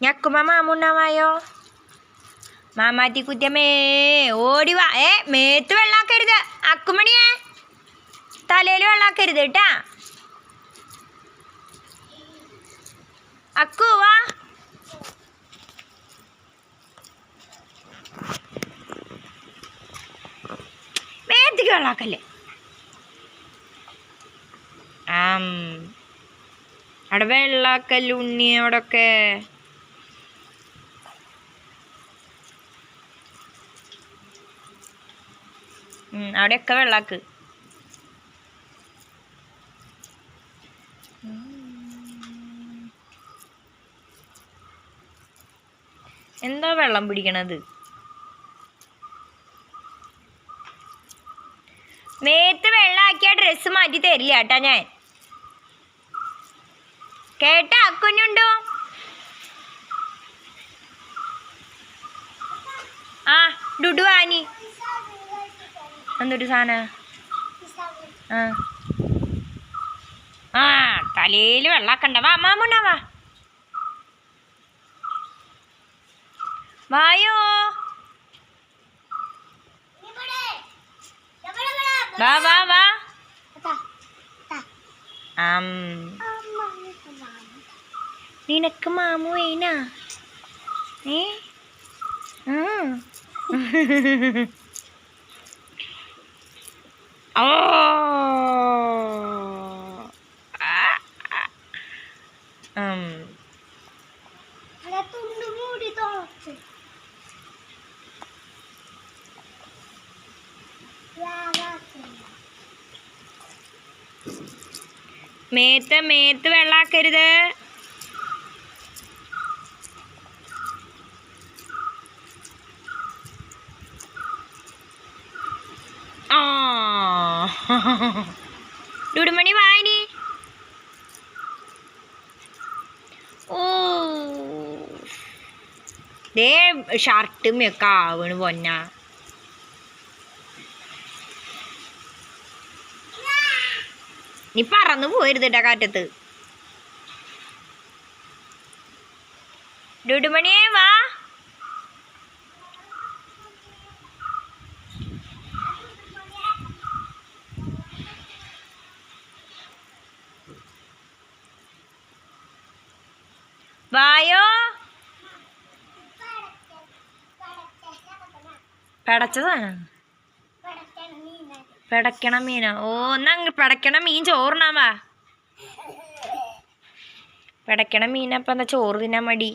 ഞക്കുമ്പ മാമുണ്ണാമായോ മാമാറ്റി കുത്തിയമ്മേ ഓടി വാ ഏ മേത്ത് വെള്ളാക്കരുത് അക്കുമണിയേ തലയിൽ വെള്ളാക്കരുത് കേട്ടാ അക്കു വാ മേത്തേക്ക് വെള്ളാക്കല്ലേ ആം അവിടെ വെള്ളാക്കല്ലു ഉണ്ണി അവിടൊക്കെ. അവിടെയൊക്കെ വെള്ളാക്ക്. എന്താ വെള്ളം പിടിക്കണത്? മേത്ത് വെള്ളാക്കിയ ഡ്രസ്സ് മാറ്റി തരില്ല കേട്ടാ ഞാൻ. കേട്ടാ കുഞ്ഞുണ്ടോ? ആ ഡുഡു ആനി. എന്തൊരു സാധന? ആ. ആ തലയിൽ വെള്ളാക്കണ്ട. വാ മാമുണ്ണ വാ. വായോ. വാ വാ വാ. ആം നിനക്ക് മാമു വേനാ ഏ ആ. ഓ ആ, ആ. ഉം. മേത്ത് മേത്ത് വെള്ളാക്കരുത്. ആ. ഡുടുമണി വായനി. ഓ. ദേ ഷർട്ടും ഒക്കെ ആവണ് പൊന്ന. നീ പറന്നു പോയിരുന്നിട്ട കാറ്റത്ത്. ഡുഡുമണിയേ വാ. വായോ. പെടച്ചതാണ് പെടക്കണ മീനാ. ഓ എന്നാ പെടക്കണ മീൻ ചോറിനാ വാ. പെടക്കണ മീനപ്പം എന്താ ചോറ് തിന്നാൻ മടി.